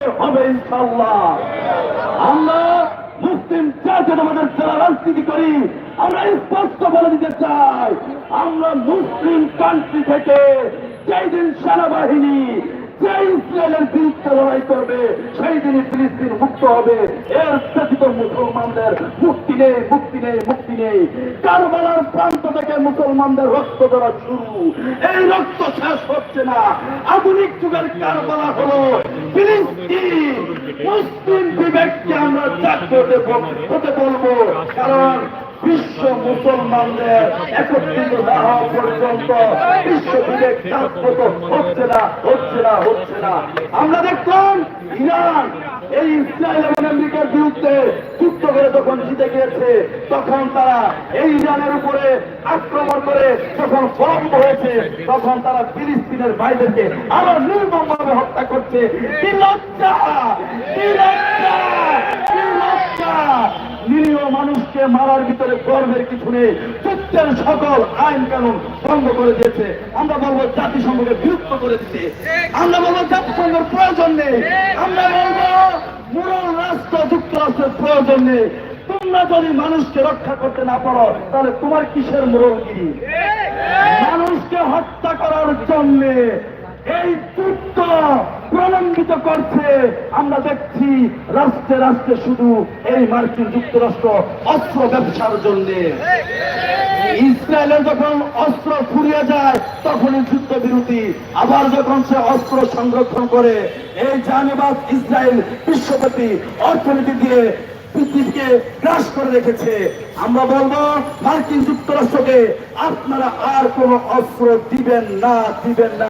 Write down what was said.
হবে ইনশাল্লাহ আমরা মুসলিম জাতীয়তাবাদের যারা রাজনীতি করি, আমরা স্পষ্ট বলে দিতে চাই, আমরা মুসলিম কান্ট্রি থেকে যেই দিন সেনাবাহিনী ইসরায়েলের বিরুদ্ধে লড়াই করবে, সেই দিনই ফিলিস্তিন মুক্ত হবে। এর ব্যতীত মুসলমানদের মুক্তি নেই মুক্তি নেই মুক্তি নেই। কারবালার প্রান্ত থেকে মুসলমানদের রক্ত দেওয়া শুরু। এই রক্ত শেষ হচ্ছে না। আধুনিক যুগের কারবালা হলো ফিলিস্তিন। মুসলিম বিবেককে আমরা জাগ্রত হতে বলব। কারণ বিশ্ব মুসলমানদের একত্রিত না হওয়া পর্যন্ত বিশ্ব হচ্ছে না হচ্ছে না হচ্ছে না আমরা দেখলাম ইরান এই ইসরায়েল এবং আমেরিকার বিরুদ্ধে যুদ্ধ করে যখন জিতে গিয়েছে তখন তারা এই ইরানের উপরে আক্রমণ করে যখন ফলম্ব হয়েছে তখন তারা ফিলিস্তিনের ভাইদেরকে আরও নির্মমভাবে হত্যা করছে। কি লজ্জা কি লজ্জা কি লজ্জা নিরীহ মানুষকে মারার ভিতরে গর্বের কিছু নেই যুদ্ধের সকল আইন কানুন ভঙ্গ করে দিয়েছে। আমরা বলব জাতিসংঘকে বিরুদ্ধ করে দিতে আমরা বলব জাতিসংঘের প্রয়োজন নেই। আমরা বলব মুরল রাষ্ট্র, যুক্তরাষ্ট্রের প্রয়োজন নেই। তোমরা যদি মানুষকে রক্ষা করতে না পারো, তাহলে তোমার কিসের মুরলগিরি মানুষকে হত্যা করার জন্য এই যুদ্ধ প্রলম্বিত করছে। আমরা দেখছি রাষ্ট্রে রাষ্ট্রে শুধু এই মার্কিন যুক্তরাষ্ট্র অস্ত্র ব্যবসার জন্য। ইসরায়েলের যখন অস্ত্র ফুরিয়ে যায়, তখনই যুদ্ধ বিরতি আবার যখন সে অস্ত্র সংরক্ষণ করে, এই জানিবাদ ইসরায়েল বিশ্বব্যাপী অর্থনীতি দিয়ে পৃথিবীকে গ্রাস করে রেখেছে। আমরা বলব, মার্কিন যুক্তরাষ্ট্রকে আপনারা আর কোন অস্ত্র দিবেন না দিবেন না।